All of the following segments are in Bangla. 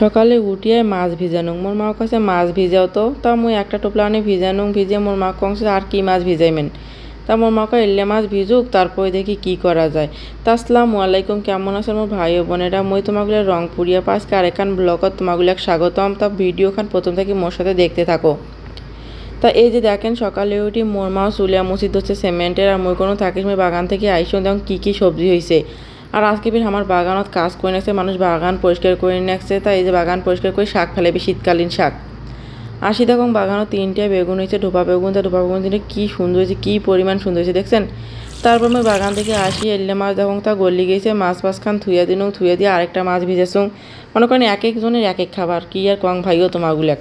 সকালে উঠিয়ে মাছ ভিজানো। মোর মা কাছে মাছ ভিজাও তো। তা মুই একটা টোপলা আনি ভিজানো ভিজে মোর মা কংসে আর কি মাছ ভিজাইমেন? তা মোর মা কয় এল্লে মাছ ভিজুক, তারপরে দেখি কি করা যায়। তা, আসসালামু আলাইকুম, কেমন আছেন মোর ভাই ও বোনেরা? মই তোমাগুলো রংপুরিয়া পাঁচকে আরেকখান ব্লগত তোমাগুলো এক স্বাগতম। তা ভিডিও খান প্রথম থেকে মোর সাথে দেখতে থাকো। তা এই যে দেখেন, সকালে উঠি মোর মাও চুলিয়া মুসিদ হচ্ছে সিমেন্টের আর মই কোনো থাকিস। মই বাগান থেকে আইসো দেখুন কী কী সবজি হয়েছে আর আজকে ফির আমার বাগানত কাজ করে নেছে মানুষ বাগান পরিষ্কার করে নেছে তাই এই যে বাগান পরিষ্কার করে শাক ফেলেবি শীতকালীন শাক। আসি দেখুন বাগানত তিনটে বেগুন হয়েছে ঢোপা বেগুন, তা ঢোপা বেগুন দিনে কী সুন্দর হয়েছে, কী পরিমাণ সুন্দর হয়েছে, দেখছেন? তারপর আমি বাগান থেকে আসি, এলে মাছ দেখুন তা গলি গেছে, মাছ মাছ খান থুয়া দিন থুয়া দিয়ে আরেকটা মাছ ভিজেছুং মনে করেন এক একজনের এক এক খাবার, কী আর কং ভাইও তোমাগুলো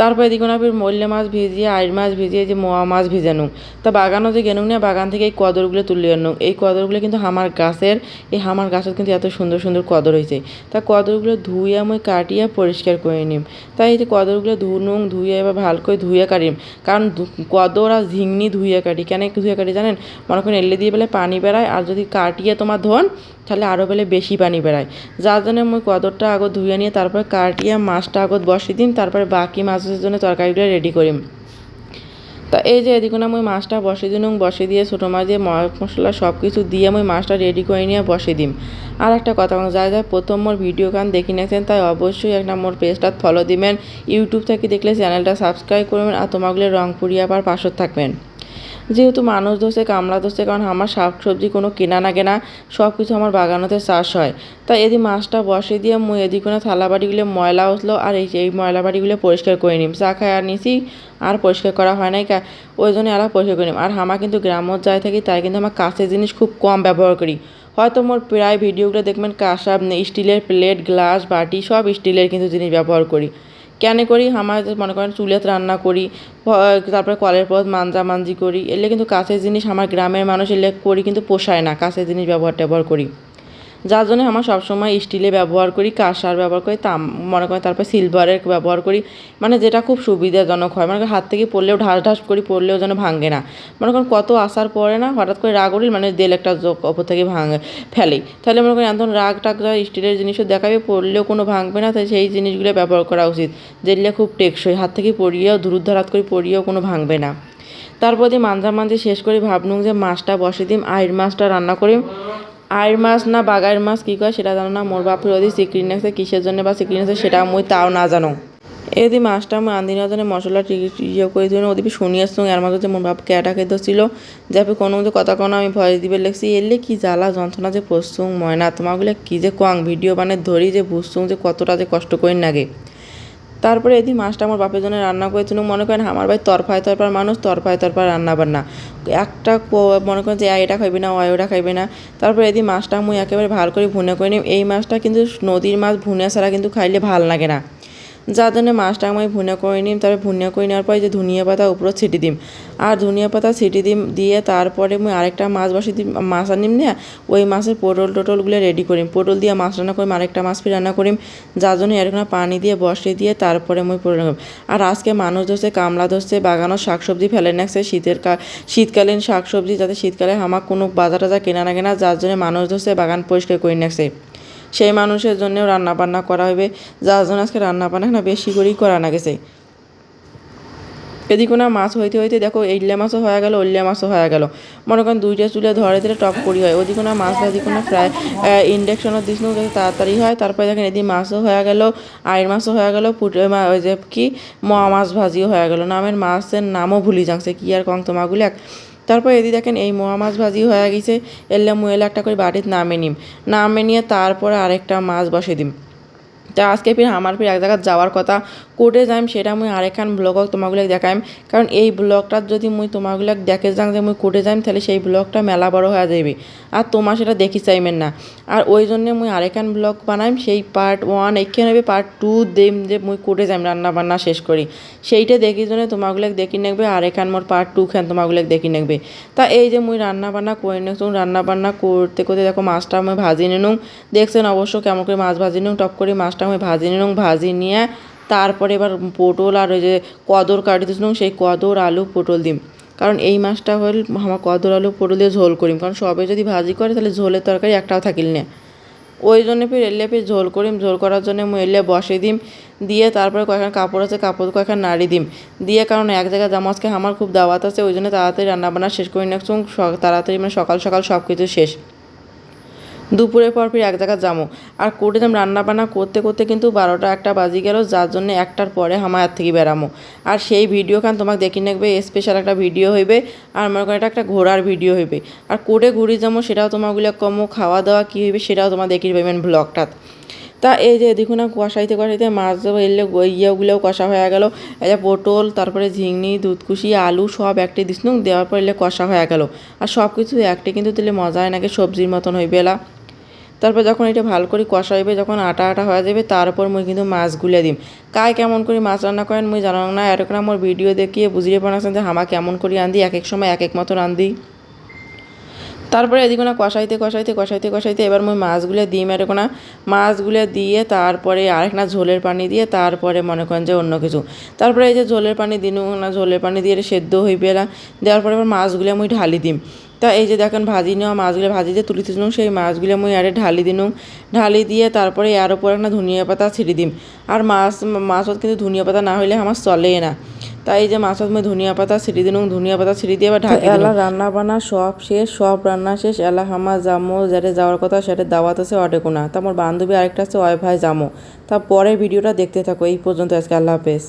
তারপরে দেখুন আপনি মল্লে মাছ ভিজিয়ে আইর মাছ ভিজিয়ে, যে মোয়া মাছ ভিজে ভিজানো। তা বাগানও যে গেনুক না, বাগান থেকে এই কদরগুলো তুলে আনুক এই কদরগুলো কিন্তু আমার গাছের, এই আমার গাছের কিন্তু এত সুন্দর সুন্দর কদর হয়েছে। তা কদরগুলো ধুয়ে আমি কাটিয়ে পরিষ্কার করে নিম। তাই এই যে কদরগুলো ধুনুং ধুয়ে এবার ভালো করে ধুয়ে কাটিম। কারণ কদর আর ঝিংনি ধুয়ে কাটি। কেন ধুয়ে কাটি জানেন? মনে করেন এলে দিয়ে বেলে পানি বেড়ায়। আর যদি কাটিয়ে তোমার ধোন তাহলে আরও বেলে বেশি পানি বেড়ায়। যার জন্য মই কদরটা আগত ধুয়ে নিয়ে তারপরে কাটিয়ে মাছটা আগত বসিয়ে দিন তারপরে বাকি মাছের জন্য তরকারিগুলো রেডি করিম। তা এই যে এদিকে আমি মাছটা বসিয়ে দিন বসিয়ে দিয়ে ছোটো মাছ দিয়ে মশলা সব কিছু দিয়ে আমি মাছটা রেডি করে নিয়ে বসিয়ে দিম। আর একটা কথা বলুন, যা যা প্রথম মোর ভিডিও গান দেখি নেছেন তাই অবশ্যই একটা মোর পেজটা ফলো দিবেন। ইউটিউব থেকে দেখলে চ্যানেলটা সাবস্ক্রাইব করবেন আর তোমাগুলো রংপুরি আবার পাশত থাকবেন। যেহেতু মানুষ দোষে কামলা দোষে কারণ আমার শাক সবজি কোনো কেনা না কেনা সব কিছু আমার বাগানোতে চাষ হয়। তাই এদি মাছটা বসে দিয়ে মুই এদিকে কোনো থালা বাড়িগুলো ময়লা উঠল আর এই এই ময়লা বাড়িগুলো পরিষ্কার করে নিম। চা খাই আর নিছি, আর পরিষ্কার করা হয় নাই ওই জন্য আর পরিষ্কার করে নিম আর আমার কিন্তু গ্রামত যায় থাকি, তাই কিন্তু আমার কাছের জিনিস খুব কম ব্যবহার করি। হয়তো মোর প্রায় ভিডিওগুলো দেখবেন কাঁসা স্টিলের প্লেট, গ্লাস, বাটি, সব স্টিলের কিন্তু জিনিস ব্যবহার করি। কেন করি? আমার মনে করেন চুলেত রান্না করি তারপরে কলের পথ মাঞ্জা মাঞ্জি করি, এলে কিন্তু কাছের জিনিস আমার গ্রামের মানুষ এলে করি কিন্তু পোষায় না কাছের জিনিস ব্যবহার ট্যাবহার করি। যার জন্য আমার সবসময় স্টিলে ব্যবহার করি, কাঁসার ব্যবহার করি, তাম, মনে করেন তারপর সিলভারের ব্যবহার করি। মানে যেটা খুব সুবিধাজনক হয়। মানে হাত থেকে পড়লেও, ঢাস ঢাস করি পড়লেও যেন ভাঙে না। মনে করেন কত আসার পরে না, হঠাৎ করে রাগ উঠিল মানে দেল একটা ওপর থেকে ভাঙে ফেলেই তাহলে মনে করেন এখন রাগ টাগ স্টিলের জিনিসও দেখাবে, পড়লেও কোনো ভাঙবে না। তাই সেই জিনিসগুলো ব্যবহার করা উচিত। যেগুলো খুব টেকসই, হাত থেকে পড়িয়েও দূরুদ্ধার হাত করে পড়িয়েও কোনো ভাঙবে না। তারপর দিয়ে মাঞ্জা মাঞ্জি শেষ করে ভাবনুম যে মাছটা বসে দিম আইর মাছটা রান্না করিম আইর মাছ না বাগাইর মাছ কী করে সেটা জানো না? মোর বাপের ওদি সিক্রিন আছে কিসের জন্য বা সিক্রিন আছে সেটা মুই তাও না জানো। এদি মাছটা আমি আন্দি না জানে মশলা ইয়ে করে দিন ওদিকে শুনিয়ে আসছো এর মাঝে যে মোর বাপ ক্যাটা খেতে ছিল যাবে কোনো যে কথা কোনো আমি ভয় দিবে লেগছি, এলে কি জ্বালা যন্ত্রণা যে পড়ছুং ময়না, তোমাগুলো কি যে কং ভিডিও মানে ধরি যে বুঝছুং যে কতটা যে কষ্ট করে লাগে তারপরে এদিন মাছটা আমার বাপের জন্য রান্না করেছিল। মনে করেন আমার ভাই তরফায় তরফার মানুষ, তরফায় তরফার রান্না বান্না। একটা মনে করেন যে এটা খাইবে না, ওয়া, ওটা খাইবে না। তারপরে এদিন মাছটা মুই একেবারে ভালো করে ভুনে করে নিই। এই মাছটা কিন্তু নদীর মাছ ভুনে ছাড়া কিন্তু খাইলে ভালো লাগে না। যার জন্য মাছটা আমি ভুনে করে নিম, তারপরে ভুনে করে নেওয়ার পরে যে ধনিয়া পাতা উপরে ছিটি দিম। আর ধনিয়া পাতা ছিটি দিম, দিয়ে তারপরে আমি আরেকটা মাছ বসে দিম, মাছ আনিম না, ওই মাছের পটল টটলগুলো রেডি করিম। পটল দিয়ে মাছ রান্না করিম, আরেকটা মাছ ফির রান্না করিম, যার জন্য এরকম পানি দিয়ে বসে দিয়ে তারপরে মুই পটল। আর আজকে মানুষ ধরছে, কামলা ধরছে, বাগানো শাকসবজি ফেলে রাখছে শীতের শীতকালীন শাকসবজি যাতে শীতকালে আমার কোনো বাজার টাজার কেনা না কেনা, যার জন্য মানুষ ধরছে বাগান পরিষ্কার করে রাখছে সেই মানুষের জন্যও রান্না বান্না করা হবে যার জন্য আজকে রান্না বান্না বেশি করেই করা না গেছে। এদিকে না মাছ হইতে হইতে দেখো এইলে মাছও হয়ে গেল ওইলে মাছও হয়ে গেল। মনে করেন দুইটা চুলে ধরে দিলে টপ করি হয়। ওদিকে না মাছ ভাজি না ফ্রাই ইন্ডাকশনও দিস তাড়াতাড়ি হয়। তারপরে দেখেন এদিকে মাছও হয়ে গেল আইর মাছও হয়ে গেল, পুটে ওই যে কি মোয়া মাছ ভাজিও হয়ে গেল। নামের মাছের নামও ভুলি যাচ্ছে, কি আর কং এক। তারপর এদি দেখেন এই মোয়া মাছ ভাজি হয়ে গেছে। এলে মুয়েলা একটা করে বাড়িতে নামে নিম। নামে নিয়ে তারপরে আরেকটা মাছ বসে দিম। তা আজকে ফির আমার ফির এক জায়গায় যাওয়ার কথা কোর্টে যাইম সেটা মুই আরেকখান ব্লগক তোমাগুলো দেখাইম। কারণ এই ব্লগটার যদি মুই তোমাগুলো দেখে যাং যে মুই কোর্টে যাইম, তাহলে সেই ব্লগটা মেলা বড় হয়ে যাবে আর তোমার সেটা দেখি চাইবেন না। আর ওই জন্য মুই আরেকখান ব্লগ বানাইম, সেই পার্ট ওয়ান এইখানে হবে পার্ট টু, দেম যে মুই কোর্টে যাইম রান্না বান্না শেষ করি। সেইটা দেখি জন্য তোমাগুলো দেখি নেকবে, আরেকখান মোর পার্ট টু খান তোমাগুলো দেখি নেবে তা এই যে মুই রান্না বান্না করে নেছো রান্না বান্না করতে করতে দেখো মাছটা আমি ভাজি নিনুম দেখছেন অবশ্য কেমন করে মাছ ভাজি নিনুম টপ করে মাছটা আমি ভাজি নিনুম ভাজি নিয়ে তারপরে এবার পটল আর ওই যে কদর কাটি সেই কদর আলু, পটল দিম কারণ এই মাছটা হল আমার কদর আলু, পটল দিয়ে ঝোল করিম কারণ সবে যদি ভাজি করে, তাহলে ঝোলের তরকারি একটাও থাকিল না। ওই জন্য ফির এলে ফির ঝোল করিম ঝোল করার জন্য মুই এলে বসে দিম, দিয়ে তারপরে কয়েকখান কাপড় আছে, কাপড় কয়েকখান নাড়ি দিম। দিয়ে কারণ এক জায়গায় জামা আজকে আমার খুব দাওয়াত আছে, ওই জন্য তাড়াতাড়ি রান্নাবান্না শেষ করে নিচ্ছুম তাড়াতাড়ি মানে সকাল সকাল সব কিছু শেষ। দুপুরের পর ফির এক জায়গায় যাব। আর কোটে দাম রান্না বান্না করতে করতে কিন্তু বারোটা একটা বাজি গেল, যার জন্য একটার পরে আমার হাত থেকে বেরামো। আর সেই ভিডিও খান তোমাকে দেখি নেবে স্পেশাল একটা ভিডিও হইবে, আর মনে করো এটা একটা ঘোরার ভিডিও হইবে। আর কোটে ঘুরি যাব, সেটাও তোমাগুলো কমো, খাওয়া দাওয়া কী হইবে সেটাও তোমার দেখি পাবেন ব্লগটাত তা এই যে দেখুন না কষাইতে কষাইতে মাছ এলে ইয়েগুলোও কষা হয়ে গেল। এই যে পটল, তারপরে ঝিঙনি, দুধকুশি, আলু সব একটি দিস দেওয়ার পর এলে কষা হয়ে গেল। আর সব কিছু একটি কিন্তু দিলে মজা হয় নাকি সবজির মতন হইবে এলা। তারপর যখন এটা ভালো করে কষা হইবে, যখন আটা আটা হয়ে যাবে, তারপর মুই কিন্তু মাছ গুলে দিম। কায় কেমন করে মাছ রান্না করেন মুই জানো না এরকম আমার ভিডিও দেখিয়ে বুঝিয়ে পারছেন যে হামা কেমন করে রান্ধি এক এক সময় এক এক মতো রান্ধি। তারপরে এদিকে না কষাইতে কষাইতে কষাইতে কষাইতে এবার মুই মাছগুলো দিই এরকম না। মাছগুলো দিয়ে তারপরে আরেক না ঝোলের পানি দিয়ে তারপরে মনে করেন যে অন্য কিছু। তারপরে এই যে ঝোলের পানি দিনু না ঝোলের পানি দিয়ে সেদ্ধ হইবে না, দেওয়ার পরে এবার মাছগুলো মুই ঢালি দিম। তা এই যে দেখেন ভাজি নেওয়া মাছগুলো ভাজি দিয়ে তুলিতে সেই মাছগুলো মুই আরে ঢালি দিনু ঢালি দিয়ে তারপরে এর উপর একটা ধনিয়া পাতা ছিঁড়ি দিম। আর মাছ মাছত কিন্তু ধনিয়া পাতা না হইলে আমার চলেই না। তাই এই যে মাছত মুই ধনিয়া পাতা ছিঁড়ি দিনু ধনিয়া পাতা ছিঁড়ি দিয়ে আবার ঢাকি এলা রান্না বান্না সব শেষ সব রান্না শেষ। এলা হামা জামো যেটা যাওয়ার কথা সেটা দাওয়াত আছে অডেকোনা তা আমার বান্ধবী আরেকটা আছে অয় ভাই জামো। তা পরে ভিডিওটা দেখতে থাকো। এই পর্যন্ত আজকে আল্লাহ হাফেজ।